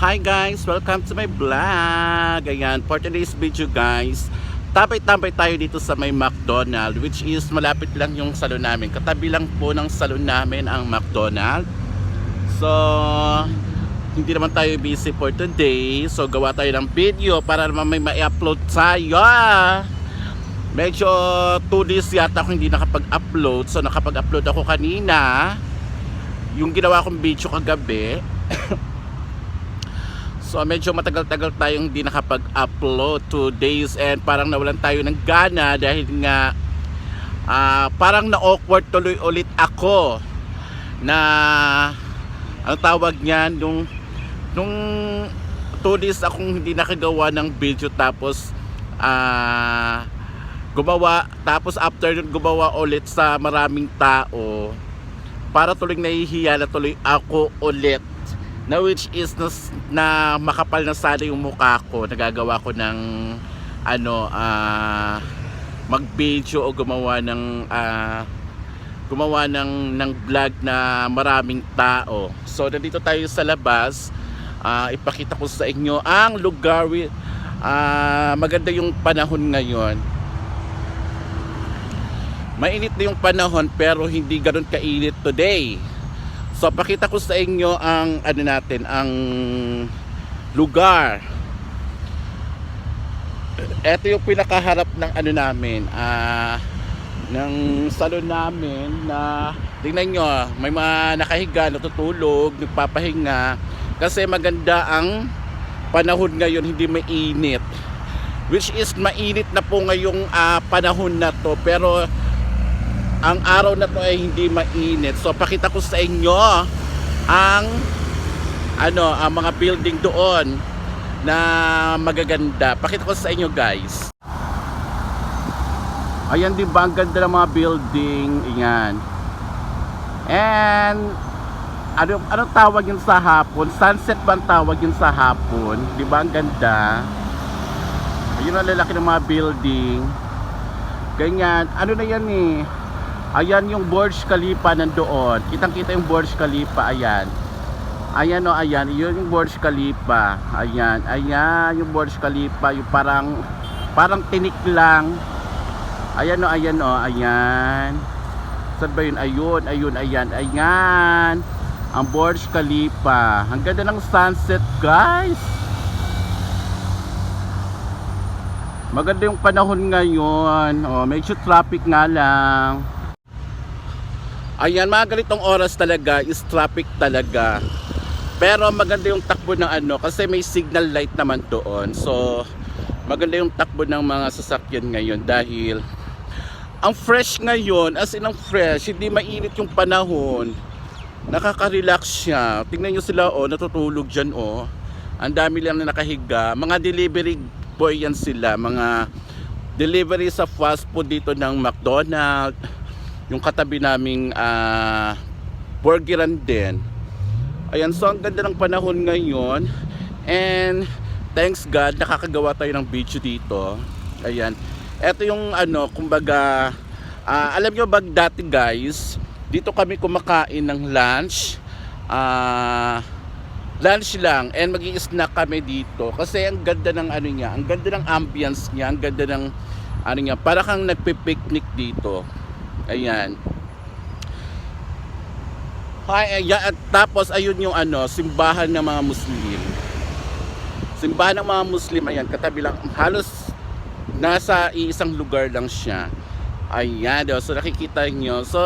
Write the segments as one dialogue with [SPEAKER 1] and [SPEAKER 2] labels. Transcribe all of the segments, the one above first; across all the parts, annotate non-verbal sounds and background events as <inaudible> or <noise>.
[SPEAKER 1] Hi guys! Welcome to my vlog! Ayan, for today's video guys, tapay-tampay tayo dito sa may McDonald which is malapit lang yung salon namin. Katabi lang po ng salon namin ang McDonald. So, hindi naman tayo busy for today. So, gawa tayo ng video para naman may ma-upload tayo. Medyo 2 days yata ako hindi nakapag-upload. So, nakapag-upload ako kanina. Yung ginawa kong video kagabi. <coughs> So medyo matagal-tagal tayong hindi nakapag-upload 2 days and parang nawalan tayo ng gana dahil nga ah, parang na-awkward tuloy ulit ako na ang tawag niyan nung nung 2 days akong hindi nakagawa ng video tapos ah gumawa tapos after nun gumawa ulit sa maraming tao para tuloy nahihiya na tuloy ako ulit na which is na, na makapal na sana yung mukha ko nagagawa ko ng ano ah mag-video o gumawa ng ah, gumawa ng ng vlog na maraming tao. So nandito tayo sa labas. Ah, ipakita ko sa inyo ang lugar ah, maganda yung panahon ngayon. Mainit na yung panahon pero hindi ganoon kainit today. So pakita ko sa inyo ang ano natin, ang lugar. Ito yung pinakaharap ng ano namin, ah ng salon namin na tingnan nyo, may mga nakahiga, natutulog, nagpapahinga kasi maganda ang panahon ngayon, hindi mainit. Which is mainit na po ngayong ah, panahon na to pero ang araw na to ay hindi mainit. So pakita ko sa inyo ang ano, ang mga building doon na magaganda. Pakita ko sa inyo, guys. Ayan din ba ang ganda ng mga building? Ayan. And ano ano tawag yun sa hapon? Sunset ba ang tawag yun sa hapon? Di ba ang ganda? Ayun ang lalaki ng mga building. Ganyan. Ano na yan eh? Ayan yung Burj Khalifa nandoon. Kitang-kita yung Burj Khalifa, ayan. Ayan o, ayan. Yun yung Burj Khalifa. Ayan, ayan yung Burj Khalifa. Yung parang, parang tinik lang. Ayan o, ayan o, ayan. Saan ba yun? Ayun, ayun, ayan, ayan. Ang Burj Khalifa. Ang ganda ng sunset, guys. Maganda yung panahon ngayon. Oh, medyo traffic nga lang. Ayan, mga ganitong oras talaga is traffic talaga. Pero maganda yung takbo ng ano kasi may signal light naman doon. So, maganda yung takbo ng mga sasakyan ngayon dahil ang fresh ngayon, as in ang fresh, hindi mainit yung panahon. Nakaka-relax siya. Tingnan nyo sila, oh, natutulog dyan, oh. Ang dami lang na nakahiga. Mga delivery boy yan sila. Mga delivery sa fast food dito ng McDonald's. Yung katabi naming ah, burgeran din. Ayan, so ang ganda ng panahon ngayon. And thanks God, nakakagawa tayo ng video dito. Ayan. Ito yung ano, kumbaga, ah, alam nyo ba dati guys, dito kami kumakain ng lunch. Ah, lunch lang and magi snack kami dito kasi ang ganda ng ano niya, ang ganda ng ambience niya, ang ganda ng ano niya, para kang nagpi-picnic dito. Ayan. Hi, ayan, at tapos ayun yung ano, simbahan ng mga Muslim. Simbahan ng mga Muslim, ayan, katabi lang, halos nasa iisang lugar lang siya. Ayan, so nakikita nyo. So,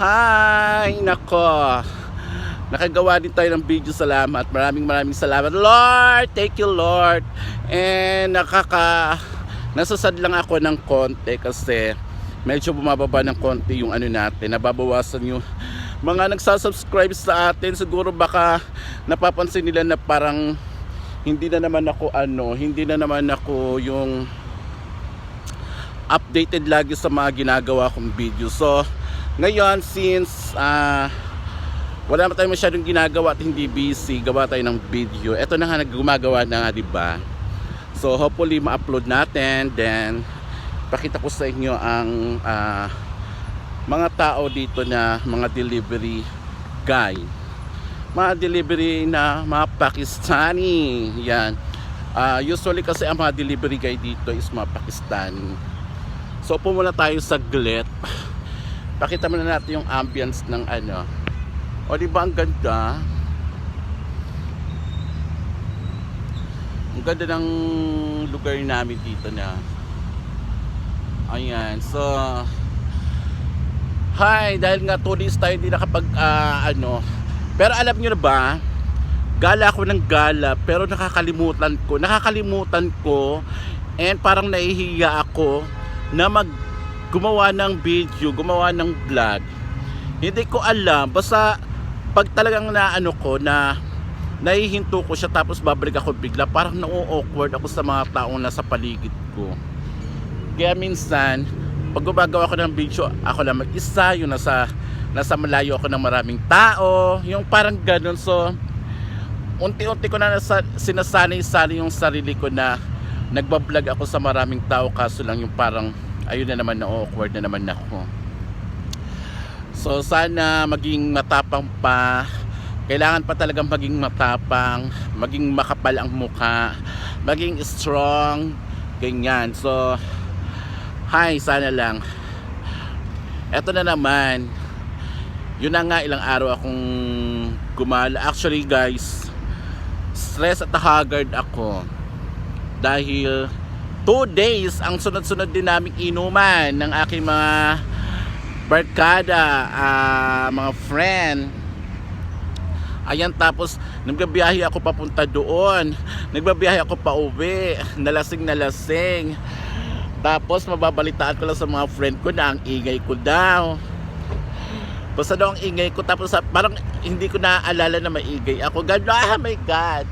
[SPEAKER 1] hi, nako. Nakagawa din tayo ng video, salamat. Maraming maraming salamat. Lord, thank you Lord. And nakaka, nasasad lang ako ng konti kasi medyo bumababa ng konti yung ano natin. Nababawasan yung mga nagsasubscribe sa atin. Siguro baka napapansin nila na parang hindi na naman ako ano, hindi na naman ako yung updated lagi sa mga ginagawa kong video. So, ngayon since ah wala na tayong masyadong ginagawa at hindi busy, gawa tayo ng video. Ito na nga naggumagawa na nga, di ba? So, hopefully ma-upload natin then pakita ko sa inyo ang ah, mga tao dito na mga delivery guy. mga delivery na mga Pakistani. Yan. Ah, usually kasi ang mga delivery guy dito is mga Pakistani. So upo muna tayo sa glit. <laughs> Pakita muna natin yung ambience ng ano. O di ba ang ganda? Ang ganda ng lugar namin dito na. Ayan. So Hi, dahil nga 2 days tayo hindi nakapag ah, ano. Pero alam niyo na ba, gala ako ng gala pero nakakalimutan ko, nakakalimutan ko and parang nahihiya ako na mag gumawa ng video, gumawa ng vlog. Hindi ko alam, basta pag talagang naano ko na nahihinto ko siya tapos babalik ako bigla, parang na-awkward ako sa mga taong nasa paligid ko. Kaya minsan, pag gumagawa ko ng video, ako lang mag-isa, yung nasa, nasa malayo ako ng maraming tao, yung parang ganun. So, unti-unti ko na nasa, sinasanay-sanay yung sarili ko na nagbablog ako sa maraming tao kaso lang yung parang ayun na naman na awkward na naman ako. So sana maging matapang pa. Kailangan pa talagang maging matapang, maging makapal ang mukha, maging strong, ganyan. So hi, sana lang. Eto na naman. Yun na nga ilang araw akong gumala. Actually guys, stress at haggard ako dahil two days ang sunod-sunod din naming inuman ng aking mga barkada, ah, mga friend. Ayan tapos nagbabiyahe ako papunta doon. Nagbabiyahe ako pa uwi. Nalasing nalasing. Tapos mababalitaan ko lang sa mga friend ko na ang ingay ko daw. Basta daw ang ingay ko tapos parang hindi ko naaalala na maingay ako. God, ah my God.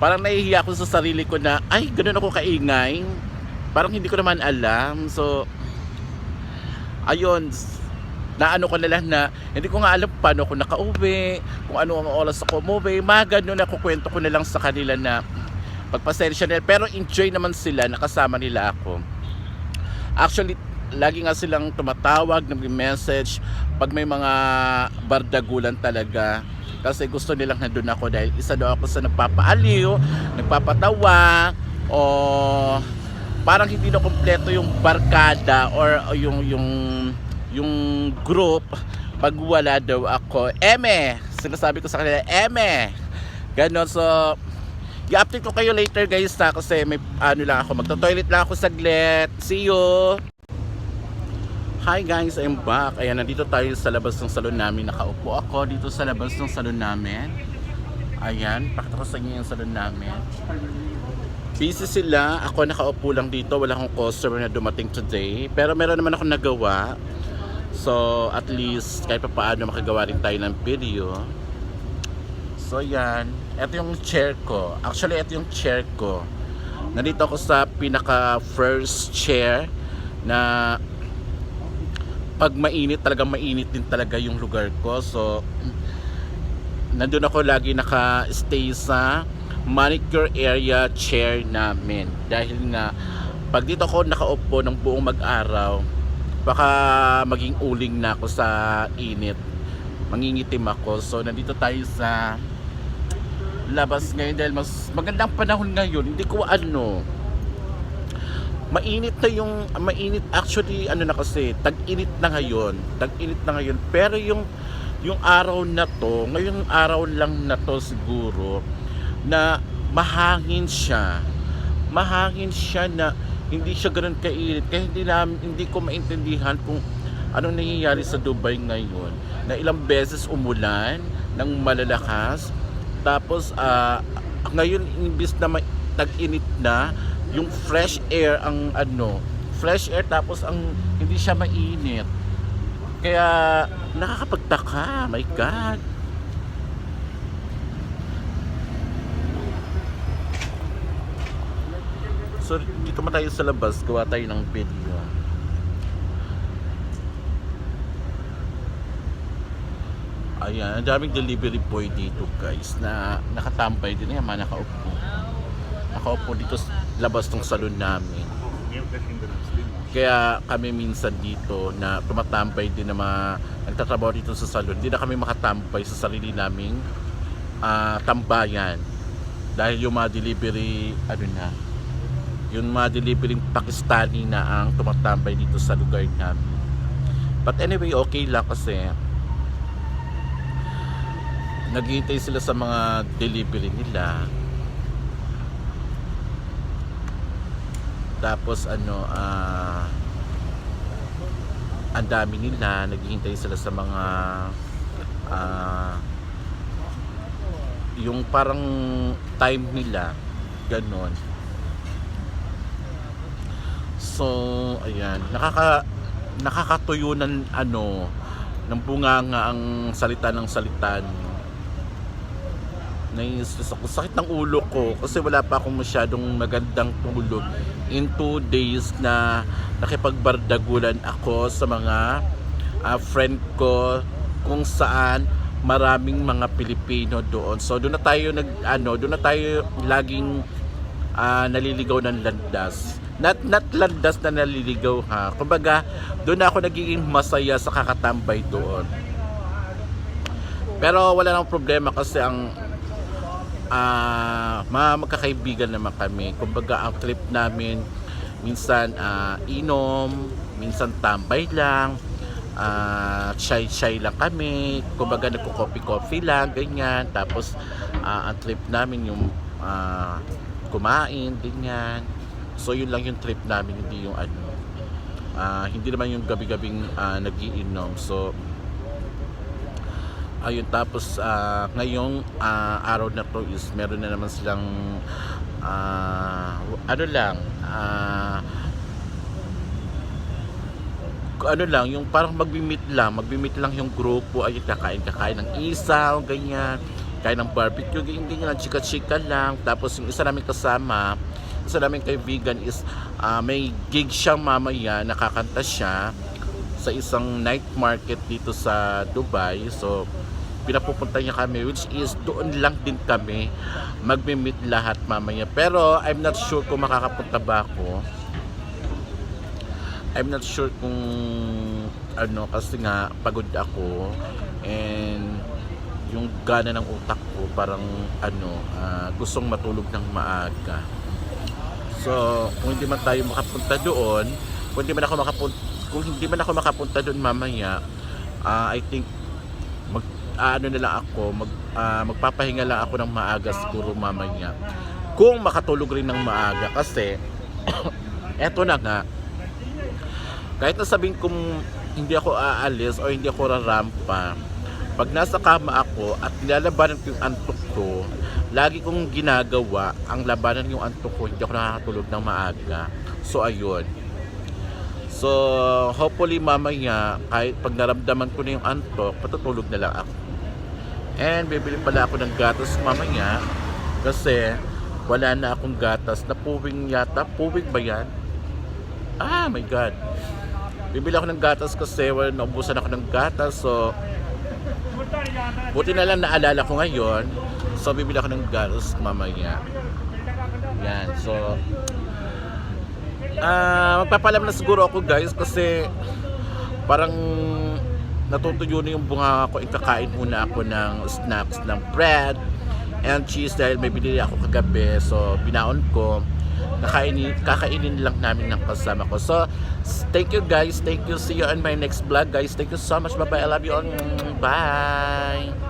[SPEAKER 1] Parang nahihiya ako sa sarili ko na, ay, ganun ako kaingay. Parang hindi ko naman alam. So, ayun, naano ko na lang na, hindi ko nga alam paano ako nakauwi, kung ano ang oras ako umuwi, mga ganun na kukwento ko na lang sa kanila na pagpasensya nila. Pero enjoy naman sila, nakasama nila ako. Actually, lagi nga silang tumatawag, nag-message pag may mga bardagulan talaga. Kasi gusto nilang nandun ako dahil isa daw ako sa nagpapaaliw, nagpapatawa, o parang hindi na kompleto yung barkada or yung yung yung group pag wala daw ako. Eme! Sinasabi ko sa kanila, Eme! Ganon, so i-update ko kayo later guys ha kasi may ano lang ako magto-toilet lang ako saglit. See you. Hi guys, I'm back. Ayan, nandito tayo sa labas ng salon namin. Nakaupo ako dito sa labas ng salon namin. Ayan, pakita ko sa inyo yung salon namin. Busy sila. Ako nakaupo lang dito. Wala akong customer na dumating today. Pero meron naman ako nagawa. So, at least kahit pa paano makagawa rin tayo ng video. So, yan. Ito yung chair ko. Actually, ito yung chair ko. Nandito ako sa pinaka first chair na pag mainit talagang mainit din talaga yung lugar ko. So, nandun ako lagi naka-stay sa manicure area chair namin. Dahil nga, pag dito ako nakaupo ng buong mag-araw, baka maging uling na ako sa init. Mangingitim ako. So, nandito tayo sa labas ngayon dahil mas magandang panahon ngayon. Hindi ko ano, mainit na yung mainit actually ano na kasi tag-init na ngayon. Tag-init na ngayon. Pero yung yung araw na to ngayong araw lang na to siguro na mahangin siya. Mahangin siya na hindi siya ganoon kainit. Kaya hindi namin hindi ko maintindihan kung anong nangyayari sa Dubai ngayon. Na ilang beses umulan ng malalakas tapos ah, ngayon imbis na may tag-init na yung fresh air ang ano fresh air tapos ang hindi siya mainit. Kaya nakakapagtaka. My god. So dito tayo sa labas gawa tayo ng video ayan ang daming delivery boy dito guys na nakatambay din yan mga nakaupo nakaupo dito labas ng salon namin Kaya kami minsan dito na tumatambay din na mga nagtatrabaho dito sa salon. Hindi na kami makatambay sa sarili naming ah, tambayan. Dahil yung mga delivery, ano na, yung mga delivery Pakistani na ang tumatambay dito sa lugar namin. But anyway, okay lang kasi naghihintay sila sa mga delivery nila. Tapos ano, ah ang dami nila, naghihintay sila sa mga ah yung parang time nila, ganon. So, ayan, nakaka nakakatuyo ng ano ng bunganga ang salita ng salita niyo. Naiistress ako. Sakit ng ulo ko kasi wala pa akong masyadong magandang tulog in two days na nakipagbardagulan ako sa mga ah, friend ko kung saan maraming mga Pilipino doon. So doon na tayo nag ano, doon na tayo laging ah, naliligaw ng landas. Not not landas na naliligaw ha. Kumbaga, doon ako nagiging masaya sa kakatambay doon. Pero wala nang problema kasi ang ah mga magkakaibigan naman kami. Kumbaga ang trip namin minsan ah, inom, minsan tambay lang, ah chai-chai lang kami, kumbaga nagko-coffee-coffee lang, ganyan. Tapos ah, ang trip namin yung ah, kumain, ganyan. So yun lang yung trip namin, hindi yung ano. ah, hindi naman yung gabi-gabing ah, nagiinom. So ayun tapos ah, ngayong ah, araw na to is meron na naman silang ah, ano lang ah, ano lang, yung parang magbi-meet lang, magbi-meet lang yung grupo, ay kakain kakain ng isaw, ganyan, kain ng barbecue, ganyan, ganyan, chika-chika lang. Tapos yung isa namin kasama, isa namin kaibigan is ah, may gig siya mamaya, nakakanta siya sa isang night market dito sa Dubai. So, pinapupunta niya kami which is doon lang din kami magme-meet lahat mamaya. Pero I'm not sure kung makakapunta ba ako. I'm not sure kung ano kasi nga pagod ako and yung gana ng utak ko parang ano ah, gustong matulog ng maaga. So, kung hindi man tayo makapunta doon, kung hindi man ako makapunta kung hindi man ako makapunta doon mamaya, ah, I think mag ah, ano na lang ako, mag ah, magpapahinga lang ako ng maaga siguro mamaya. Kung makatulog rin ng maaga kasi <coughs> eto na nga kahit na sabihin kong hindi ako aalis o hindi ako rarampa, pag nasa kama ako at nilalabanan ko yung antok ko, lagi kong ginagawa ang labanan yung antok ko, hindi ako nakakatulog ng maaga. So, ayun. So, hopefully mamaya, kahit pag naramdaman ko na yung antok, patutulog na lang ako. And bibili pala ako ng gatas mamaya kasi wala na akong gatas na puwing yata. Puwing ba yan? Ah, my God. Bibili ako ng gatas kasi well, naubusan ako ng gatas. So, buti na lang naalala ko ngayon. So, bibili ako ng gatas mamaya. Yan. So, ah magpapalam na siguro ako guys kasi parang natutuyo na yung bunga ko. Ikakain muna ako ng snacks ng bread and cheese dahil may binili ako kagabi. So, binaon ko kakainin, kakainin lang namin ng kasama ko. So, thank you guys. Thank you. See you on my next vlog guys. Thank you so much. Bye-bye. I love you all. Bye.